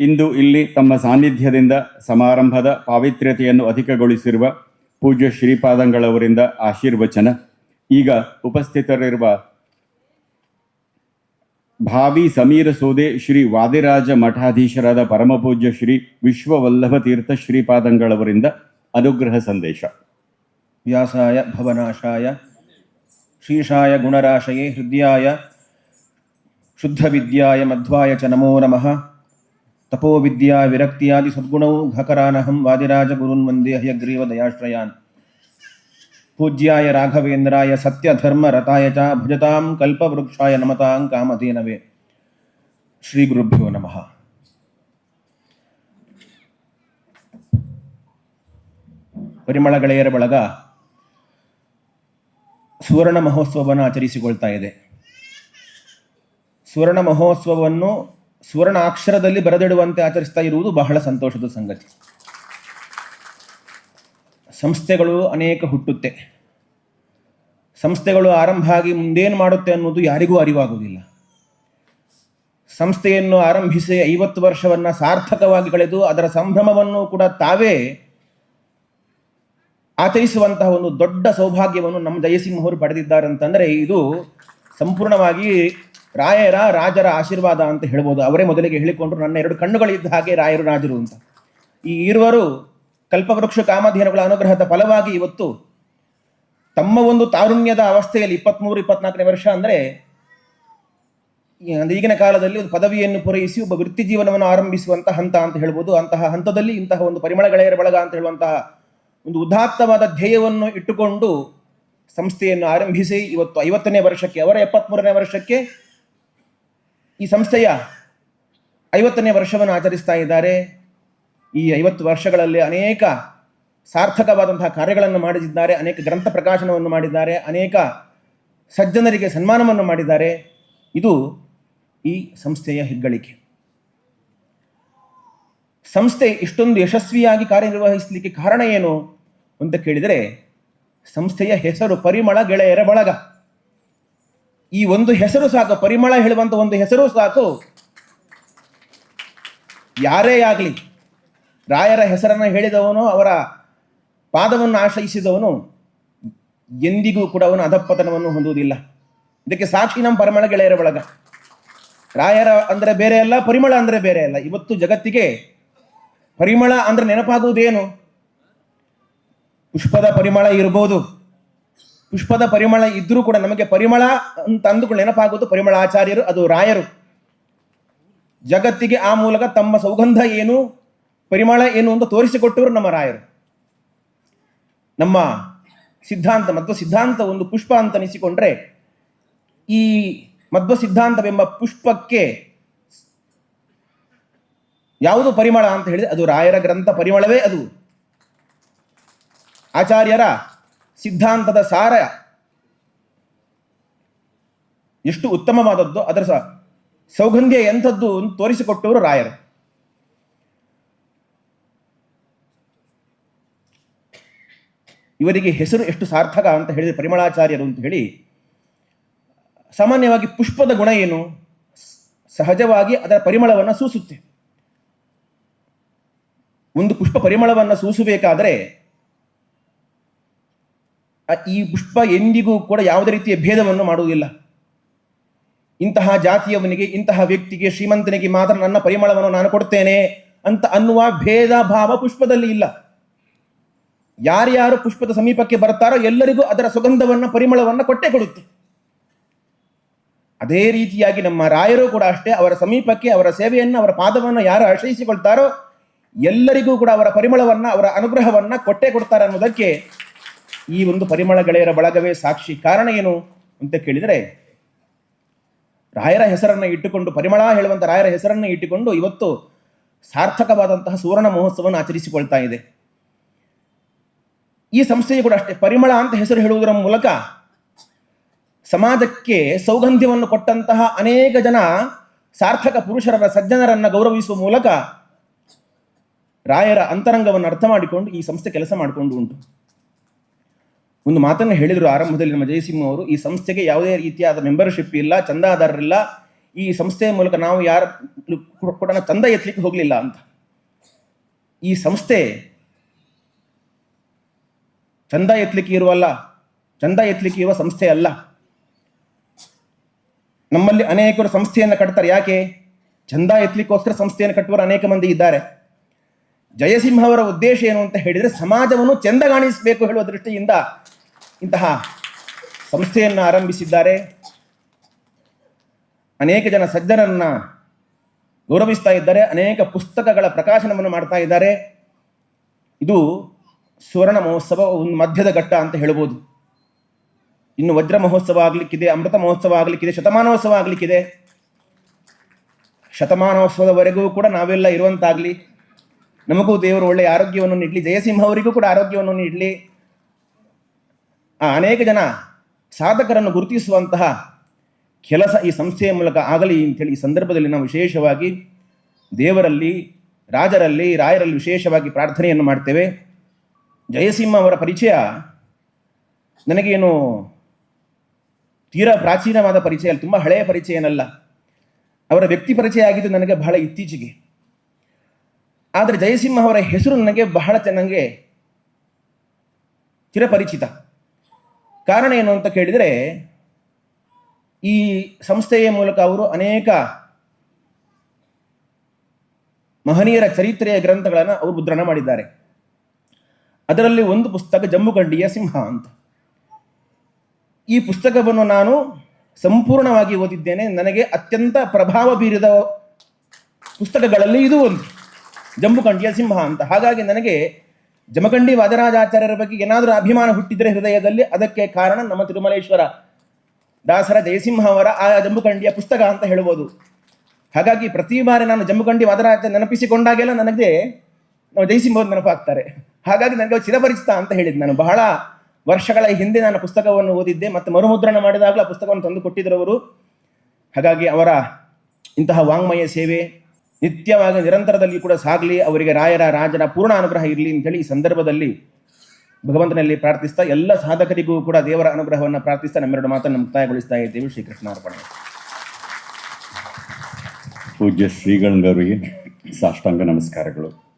ಇಂದು ಇಲ್ಲಿ ತಮ್ಮ ಸಾನ್ನಿಧ್ಯದಿಂದ ಸಮಾರಂಭದ ಪಾವಿತ್ರ್ಯತೆಯನ್ನು ಅಧಿಕಗೊಳಿಸಿರುವ ಪೂಜ್ಯ ಶ್ರೀಪಾದಂಗಳವರಿಂದ ಆಶೀರ್ವಚನ. ಈಗ ಉಪಸ್ಥಿತರಿರುವ ಭಾವಿ ಸಮೀರ ಸೋದೆ ಶ್ರೀ ವಾದಿರಾಜ ಮಠಾಧೀಶರಾದ ಪರಮಪೂಜ್ಯ ಶ್ರೀ ವಿಶ್ವವಲ್ಲಭ ತೀರ್ಥ ಶ್ರೀಪಾದಂಗಳವರಿಂದ ಅನುಗ್ರಹ ಸಂದೇಶ. ವ್ಯಾಸಾಯ ಭವನಾಶಾಯ, ಶ್ರೀಶಾಯ ಗುಣರಾಶಯೇ ಹೃದಯಾಯ ಶುದ್ಧವಿದ್ಯಾಯ ಮಧ್ವಾಯ ಚ ನಮೋ ನಮಃ. ತಪೋವಿದ್ಯಾ ವಿರಕ್ತಿಯಾದಿ ಸದ್ಗುಣವು ಘಕರಾನಹಂ ವಾದಿರಾಜ ಗುರುನ್ ವಂದೇ ಹಯಗ್ರೀವ ದಯಾಶ್ರಯಾನ್. ಪೂಜ್ಯಾಯ ರಾಘವೇಂದ್ರಾಯ ಸತ್ಯಧರ್ಮ ರತಾಯ ಚ ಭಜತಾಂ ಕಲ್ಪವೃಕ್ಷಾಯ ನಮತಾಂ ಕಾಮಧೇನವೇ. ಶ್ರೀ ಗುರುಭ್ಯೋ ನಮಃ. ಪರಿಮಳ ಗೆಳೆಯರ ಬಳಗ ಸುವರ್ಣ ಮಹೋತ್ಸವವನ್ನು ಆಚರಿಸಿಕೊಳ್ತಾ ಇದೆ. ಸುವರ್ಣ ಮಹೋತ್ಸವವನ್ನು ಸುವರ್ಣ ಅಕ್ಷರದಲ್ಲಿ ಬರೆದಿಡುವಂತೆ ಆಚರಿಸ್ತಾ ಇರುವುದು ಬಹಳ ಸಂತೋಷದ ಸಂಗತಿ. ಸಂಸ್ಥೆಗಳು ಅನೇಕ ಹುಟ್ಟುತ್ತೆ. ಸಂಸ್ಥೆಗಳು ಆರಂಭ ಆಗಿ ಮುಂದೇನು ಮಾಡುತ್ತೆ ಅನ್ನೋದು ಯಾರಿಗೂ ಅರಿವಾಗುವುದಿಲ್ಲ. ಸಂಸ್ಥೆಯನ್ನು ಆರಂಭಿಸಿ ಐವತ್ತು ವರ್ಷವನ್ನ ಸಾರ್ಥಕವಾಗಿ ಕಳೆದು ಅದರ ಸಂಭ್ರಮವನ್ನು ಕೂಡ ತಾವೇ ಆಚರಿಸುವಂತಹ ಒಂದು ದೊಡ್ಡ ಸೌಭಾಗ್ಯವನ್ನು ನಮ್ಮ ಜಯಸಿಂಹ ಅವರು ಪಡೆದಿದ್ದಾರೆ ಅಂತಂದ್ರೆ ಇದು ಸಂಪೂರ್ಣವಾಗಿ ರಾಯರ ರಾಜರ ಆಶೀರ್ವಾದ ಅಂತ ಹೇಳ್ಬೋದು. ಅವರೇ ಮೊದಲಿಗೆ ಹೇಳಿಕೊಂಡ್ರು, ನನ್ನ ಎರಡು ಕಣ್ಣುಗಳಿದ್ದ ಹಾಗೆ ರಾಯರು ರಾಜರು ಅಂತ. ಈ ಇರುವರು ಕಲ್ಪವೃಕ್ಷ ಕಾಮಧೇನುಗಳ ಅನುಗ್ರಹದ ಫಲವಾಗಿ ಇವತ್ತು ತಮ್ಮ ಒಂದು ತಾರುಣ್ಯದ ಅವಸ್ಥೆಯಲ್ಲಿ ಇಪ್ಪತ್ಮೂರು, ಇಪ್ಪತ್ನಾಲ್ಕನೇ ವರ್ಷ ಅಂದ್ರೆ ಈಗಿನ ಕಾಲದಲ್ಲಿ ಒಂದು ಪದವಿಯನ್ನು ಪೂರೈಸಿ ಒಬ್ಬ ವೃತ್ತಿ ಜೀವನವನ್ನು ಆರಂಭಿಸುವಂತಹ ಹಂತ ಅಂತ ಹೇಳ್ಬೋದು. ಅಂತಹ ಹಂತದಲ್ಲಿ ಇಂತಹ ಒಂದು ಪರಿಮಳ ಗೆಳೆಯರ ಬಳಗ ಅಂತ ಹೇಳುವಂತಹ ಒಂದು ಉದಾತ್ತವಾದ ಧ್ಯೇಯವನ್ನು ಇಟ್ಟುಕೊಂಡು ಸಂಸ್ಥೆಯನ್ನು ಆರಂಭಿಸಿ ಇವತ್ತು ಐವತ್ತನೇ ವರ್ಷಕ್ಕೆ, ಅವರ ಎಪ್ಪತ್ಮೂರನೇ ವರ್ಷಕ್ಕೆ ಈ ಸಂಸ್ಥೆಯ ಐವತ್ತನೇ ವರ್ಷವನ್ನು ಆಚರಿಸ್ತಾ ಇದ್ದಾರೆ. ಈ ಐವತ್ತು ವರ್ಷಗಳಲ್ಲಿ ಅನೇಕ ಸಾರ್ಥಕವಾದಂತಹ ಕಾರ್ಯಗಳನ್ನು ಮಾಡಿದ್ದಾರೆ, ಅನೇಕ ಗ್ರಂಥ ಪ್ರಕಾಶನವನ್ನು ಮಾಡಿದ್ದಾರೆ, ಅನೇಕ ಸಜ್ಜನರಿಗೆ ಸನ್ಮಾನವನ್ನು ಮಾಡಿದ್ದಾರೆ. ಇದು ಈ ಸಂಸ್ಥೆಯ ಹೆಗ್ಗಳಿಕೆ. ಸಂಸ್ಥೆ ಇಷ್ಟೊಂದು ಯಶಸ್ವಿಯಾಗಿ ಕಾರ್ಯನಿರ್ವಹಿಸಲಿಕ್ಕೆ ಕಾರಣ ಏನು ಅಂತ ಕೇಳಿದರೆ, ಸಂಸ್ಥೆಯ ಹೆಸರು ಪರಿಮಳ ಗೆಳೆಯರ ಬಳಗ. ಈ ಒಂದು ಹೆಸರು ಸಾಕು, ಪರಿಮಳ ಹೇಳುವಂತ ಒಂದು ಹೆಸರು ಸಾಕು. ಯಾರೇ ಆಗಲಿ, ರಾಯರ ಹೆಸರನ್ನು ಹೇಳಿದವನು, ಅವರ ಪಾದವನ್ನು ಆಶ್ರಯಿಸಿದವನು, ಎಂದಿಗೂ ಕೂಡ ಅವನು ಅಧಪ್ಪತನವನ್ನು ಹೊಂದುವುದಿಲ್ಲ. ಇದಕ್ಕೆ ಸಾಕ್ಷಿ ನಮ್ಮ ಪರಿಮಳ ಗೆಳೆಯರ ಬಳಗ. ರಾಯರ ಅಂದ್ರೆ ಬೇರೆ ಅಲ್ಲ, ಪರಿಮಳ ಅಂದ್ರೆ ಬೇರೆ ಅಲ್ಲ. ಇವತ್ತು ಜಗತ್ತಿಗೆ ಪರಿಮಳ ಅಂದ್ರೆ ನೆನಪಾಗುವುದೇನು? ಪುಷ್ಪದ ಪರಿಮಳ ಇರಬಹುದು ಪುಷ್ಪದ ಪರಿಮಳ ಇದ್ರೂ ಕೂಡ ನಮಗೆ ಪರಿಮಳ ಅಂತ ಅಂದುಕೊಂಡು ನೆನಪಾಗುವುದು ಪರಿಮಳ ಆಚಾರ್ಯರು, ಅದು ರಾಯರು. ಜಗತ್ತಿಗೆ ಆ ಮೂಲಕ ತಮ್ಮ ಸೌಗಂಧ ಏನು, ಪರಿಮಳ ಏನು ಅಂತ ತೋರಿಸಿಕೊಟ್ಟವರು ನಮ್ಮ ರಾಯರು. ನಮ್ಮ ಸಿದ್ಧಾಂತ ಮಧ್ವ ಸಿದ್ಧಾಂತ ಒಂದು ಪುಷ್ಪ ಅಂತ ಅನಿಸಿಕೊಂಡ್ರೆ, ಈ ಮಧ್ವ ಸಿದ್ಧಾಂತವೆಂಬ ಪುಷ್ಪಕ್ಕೆ ಯಾವುದು ಪರಿಮಳ ಅಂತ ಹೇಳಿದ್ರೆ ಅದು ರಾಯರ ಗ್ರಂಥ ಪರಿಮಳವೇ ಅದು. ಆಚಾರ್ಯರ ಸಿದ್ಧಾಂತದ ಸಾರ. ಎಷ್ಟು ಉತ್ತಮವಾದದ್ದು, ಅದರ ಸ ಸೌಗಂಧ್ಯ ಎಂಥದ್ದು ತೋರಿಸಿಕೊಟ್ಟವರು ರಾಯರು. ಇವರಿಗೆ ಹೆಸರು ಎಷ್ಟು ಸಾರ್ಥಕ ಅಂತ ಹೇಳಿದ್ರೆ ಪರಿಮಳಾಚಾರ್ಯರು ಅಂತ ಹೇಳಿ, ಸಾಮಾನ್ಯವಾಗಿ ಪುಷ್ಪದ ಗುಣ ಏನು? ಸಹಜವಾಗಿ ಅದರ ಪರಿಮಳವನ್ನು ಸೂಸುತ್ತೆ. ಒಂದು ಪುಷ್ಪ ಪರಿಮಳವನ್ನು ಸೂಸಬೇಕಾದರೆ ಈ ಪುಷ್ಪ ಎಂದಿಗೂ ಕೂಡ ಯಾವುದೇ ರೀತಿಯ ಭೇದವನ್ನು ಮಾಡುವುದಿಲ್ಲ. ಇಂತಹ ಜಾತಿಯವನಿಗೆ, ಇಂತಹ ವ್ಯಕ್ತಿಗೆ, ಶ್ರೀಮಂತನಿಗೆ ಮಾತ್ರ ನನ್ನ ಪರಿಮಳವನ್ನು ನಾನು ಕೊಡ್ತೇನೆ ಅಂತ ಅನ್ನುವ ಭೇದ ಭಾವ ಪುಷ್ಪದಲ್ಲಿ ಇಲ್ಲ. ಯಾರ್ಯಾರು ಪುಷ್ಪದ ಸಮೀಪಕ್ಕೆ ಬರ್ತಾರೋ ಎಲ್ಲರಿಗೂ ಅದರ ಸುಗಂಧವನ್ನ, ಪರಿಮಳವನ್ನ ಕೊಟ್ಟೆ ಕೊಡುತ್ತೆ. ಅದೇ ರೀತಿಯಾಗಿ ನಮ್ಮ ರಾಯರು ಕೂಡ ಅಷ್ಟೇ, ಅವರ ಸಮೀಪಕ್ಕೆ, ಅವರ ಸೇವೆಯನ್ನು, ಅವರ ಪಾದವನ್ನು ಯಾರು ಆಶ್ರಯಿಸಿಕೊಳ್ತಾರೋ ಎಲ್ಲರಿಗೂ ಕೂಡ ಅವರ ಪರಿಮಳವನ್ನ, ಅವರ ಅನುಗ್ರಹವನ್ನ ಕೊಟ್ಟೆ ಕೊಡ್ತಾರೆ ಅನ್ನೋದಕ್ಕೆ ಈ ಒಂದು ಪರಿಮಳ ಗೆಳೆಯರ ಬಳಗವೇ ಸಾಕ್ಷಿ ಕಾರಣ ಏನು ಅಂತ ಕೇಳಿದರೆ, ರಾಯರ ಹೆಸರನ್ನ ಇಟ್ಟುಕೊಂಡು, ಪರಿಮಳ ಹೇಳುವಂತ ರಾಯರ ಹೆಸರನ್ನು ಇಟ್ಟುಕೊಂಡು ಇವತ್ತು ಸಾರ್ಥಕವಾದಂತಹ ಸುವರ್ಣ ಮಹೋತ್ಸವವನ್ನು ಆಚರಿಸಿಕೊಳ್ತಾ ಇದೆ. ಈ ಸಂಸ್ಥೆಯು ಕೂಡ ಅಷ್ಟೇ, ಪರಿಮಳ ಅಂತ ಹೆಸರು ಹೇಳುವುದರ ಮೂಲಕ ಸಮಾಜಕ್ಕೆ ಸೌಗಂಧ್ಯವನ್ನು ಕೊಟ್ಟಂತಹ ಅನೇಕ ಜನ ಸಾರ್ಥಕ ಪುರುಷರ ಸಜ್ಜನರನ್ನ ಗೌರವಿಸುವ ಮೂಲಕ ರಾಯರ ಅಂತರಂಗವನ್ನು ಅರ್ಥ ಮಾಡಿಕೊಂಡು ಈ ಸಂಸ್ಥೆ ಕೆಲಸ ಮಾಡಿಕೊಂಡು ಉಂಟು. ಒಂದು ಮಾತನ್ನು ಹೇಳಿದರು ಆರಂಭದಲ್ಲಿ ನಮ್ಮ ಜಯಸಿಂಹ ಅವರು, ಈ ಸಂಸ್ಥೆಗೆ ಯಾವುದೇ ರೀತಿಯಾದ ಮೆಂಬರ್ಶಿಪ್ ಇಲ್ಲ ಚಂದಾದಾರರಿಲ್ಲ ಈ ಸಂಸ್ಥೆಯ ಮೂಲಕ ನಾವು ಯಾರು ಕೂಡ ಚಂದ ಎತ್ತಲಿಕ್ಕೆ ಹೋಗಲಿಲ್ಲ ಅಂತ. ಈ ಸಂಸ್ಥೆ ಚಂದ ಎತ್ತಲಿಕ್ಕೆ ಇರುವಲ್ಲ, ಚಂದ ಎತ್ತಲಿಕ್ಕೆ ಇರುವ ಸಂಸ್ಥೆ ಅಲ್ಲ. ನಮ್ಮಲ್ಲಿ ಅನೇಕರು ಸಂಸ್ಥೆಯನ್ನು ಕಟ್ತಾರೆ. ಯಾಕೆ? ಚಂದ ಎತ್ತಲಿಕ್ಕೋಸ್ಕರ ಸಂಸ್ಥೆಯನ್ನು ಕಟ್ಟುವರು ಅನೇಕ ಮಂದಿ ಇದ್ದಾರೆ. ಜಯಸಿಂಹ ಅವರ ಉದ್ದೇಶ ಏನು ಅಂತ ಹೇಳಿದರೆ, ಸಮಾಜವನ್ನು ಚಂದಗಾಣಿಸಬೇಕು ಹೇಳುವ ದೃಷ್ಟಿಯಿಂದ ಇಂತಹ ಸಂಸ್ಥೆಯನ್ನು ಆರಂಭಿಸಿದ್ದಾರೆ. ಅನೇಕ ಜನ ಸಜ್ಜನರನ್ನ ಗೌರವಿಸ್ತಾ ಇದ್ದಾರೆ, ಅನೇಕ ಪುಸ್ತಕಗಳ ಪ್ರಕಾಶನವನ್ನು ಮಾಡ್ತಾ ಇದ್ದಾರೆ. ಇದು ಸುವರ್ಣ ಮಹೋತ್ಸವ, ಒಂದು ಮಧ್ಯದ ಘಟ್ಟ ಅಂತ ಹೇಳ್ಬೋದು. ಇನ್ನು ವಜ್ರ ಮಹೋತ್ಸವ ಆಗ್ಲಿಕ್ಕಿದೆ, ಅಮೃತ ಮಹೋತ್ಸವ ಆಗ್ಲಿಕ್ಕಿದೆ, ಶತಮಾನೋತ್ಸವ ಆಗ್ಲಿಕ್ಕಿದೆ. ಶತಮಾನೋತ್ಸವದವರೆಗೂ ಕೂಡ ನಾವೆಲ್ಲ ಇರುವಂತಾಗ್ಲಿ. ನಮಗೂ ದೇವರು ಒಳ್ಳೆಯ ಆರೋಗ್ಯವನ್ನು ನೀಡಲಿ, ಜಯಸಿಂಹ ಅವರಿಗೂ ಕೂಡ ಆರೋಗ್ಯವನ್ನು ನೀಡಲಿ. ಆ ಅನೇಕ ಜನ ಸಾಧಕರನ್ನು ಗುರುತಿಸುವಂತಹ ಕೆಲಸ ಈ ಸಂಸ್ಥೆಯ ಮೂಲಕ ಆಗಲಿ ಅಂತೇಳಿ ಈ ಸಂದರ್ಭದಲ್ಲಿ ನಾವು ವಿಶೇಷವಾಗಿ ದೇವರಲ್ಲಿ, ರಾಜರಲ್ಲಿ, ರಾಯರಲ್ಲಿ ವಿಶೇಷವಾಗಿ ಪ್ರಾರ್ಥನೆಯನ್ನು ಮಾಡ್ತೇವೆ. ಜಯಸಿಂಹ ಅವರ ಪರಿಚಯ ನನಗೇನು ತೀರಾ ಪ್ರಾಚೀನವಾದ ಪರಿಚಯ ಅಲ್ಲ, ತುಂಬ ಹಳೆಯ ಪರಿಚಯ ಏನಲ್ಲ ಅವರ ವ್ಯಕ್ತಿ ಪರಿಚಯ ಆಗಿದ್ದು ನನಗೆ ಬಹಳ ಇತ್ತೀಚೆಗೆ. ಆದರೆ ಜಯಸಿಂಹ ಅವರ ಹೆಸರು ನನಗೆ ಬಹಳ ಚೆನ್ನಾಗೆ ಚಿರಪರಿಚಿತ. ಕಾರಣ ಏನು ಅಂತ ಕೇಳಿದರೆ, ಈ ಸಂಸ್ಥೆಯ ಮೂಲಕ ಅವರು ಅನೇಕ ಮಹನೀಯರ ಚರಿತ್ರೆಯ ಗ್ರಂಥಗಳನ್ನು ಅವರು ಮುದ್ರಣ ಮಾಡಿದ್ದಾರೆ. ಅದರಲ್ಲಿ ಒಂದು ಪುಸ್ತಕ ಜಮ್ಮುಗಂಡಿಯ ಸಿಂಹ ಅಂತ. ಈ ಪುಸ್ತಕವನ್ನು ನಾನು ಸಂಪೂರ್ಣವಾಗಿ ಓದಿದ್ದೇನೆ. ನನಗೆ ಅತ್ಯಂತ ಪ್ರಭಾವ ಬೀರಿದ ಪುಸ್ತಕಗಳಲ್ಲಿ ಇದು ಒಂದು ಜಂಬುಕಂಡಿಯ ಸಿಂಹ ಅಂತ. ಹಾಗಾಗಿ ನನಗೆ ಜಮಖಂಡಿ ವಾದರಾಜಾಚಾರ್ಯರ ಬಗ್ಗೆ ಏನಾದರೂ ಅಭಿಮಾನ ಹುಟ್ಟಿದರೆ ಹೃದಯದಲ್ಲಿ ಅದಕ್ಕೆ ಕಾರಣ ನಮ್ಮ ತಿರುಮಲೇಶ್ವರ. ದಾಸರ ಜಯಸಿಂಹ ಅವರ ಆ ಜಂಬುಕಂಡಿಯ ಪುಸ್ತಕ ಅಂತ ಹೇಳ್ಬೋದು. ಹಾಗಾಗಿ ಪ್ರತಿ ಬಾರಿ ನಾನು ಜಂಬುಕಂಡಿ ವಾದರಾಜ ನೆನಪಿಸಿಕೊಂಡಾಗೆಲ್ಲ ನನಗೆ ನಾವು ಜಯಸಿಂಹ ನೆನಪಾಗ್ತಾರೆ. ಹಾಗಾಗಿ ನನಗೆ ಚಿರಪರಿಚಿತ ಅಂತ ಹೇಳಿದ್ದು ನಾನು. ಬಹಳ ವರ್ಷಗಳ ಹಿಂದೆ ನಾನು ಪುಸ್ತಕವನ್ನು ಓದಿದ್ದೆ ಮತ್ತು ಮರುಮುದ್ರಣ ಮಾಡಿದಾಗಲೂ ಪುಸ್ತಕವನ್ನು ತಂದು ಕೊಟ್ಟಿದ್ರು ಅವರು. ಹಾಗಾಗಿ ಅವರ ಇಂತಹ ವಾಂಗ್ಮಯ ಸೇವೆ ನಿತ್ಯವಾಗಿ ನಿರಂತರದಲ್ಲಿ ಕೂಡ ಸಾಗಲಿ, ಅವರಿಗೆ ರಾಯರ, ರಾಜನ ಪೂರ್ಣ ಅನುಗ್ರಹ ಇರಲಿ ಅಂತೇಳಿ ಈ ಸಂದರ್ಭದಲ್ಲಿ ಭಗವಂತನಲ್ಲಿ ಪ್ರಾರ್ಥಿಸ್ತಾ, ಎಲ್ಲ ಸಾಧಕರಿಗೂ ಕೂಡ ದೇವರ ಅನುಗ್ರಹವನ್ನು ಪ್ರಾರ್ಥಿಸ್ತಾ, ನಮ್ಮೆರಡು ಮಾತನ್ನು ಮುಕ್ತಾಯಗೊಳಿಸ್ತಾ ಇದ್ದೇವೆ. ಶ್ರೀಕೃಷ್ಣ ಅರ್ಪಣೆ ಪೂಜ್ಯ ಶ್ರೀಗಳವರಿಗೆ ಸಾಷ್ಟಾಂಗ ನಮಸ್ಕಾರಗಳು.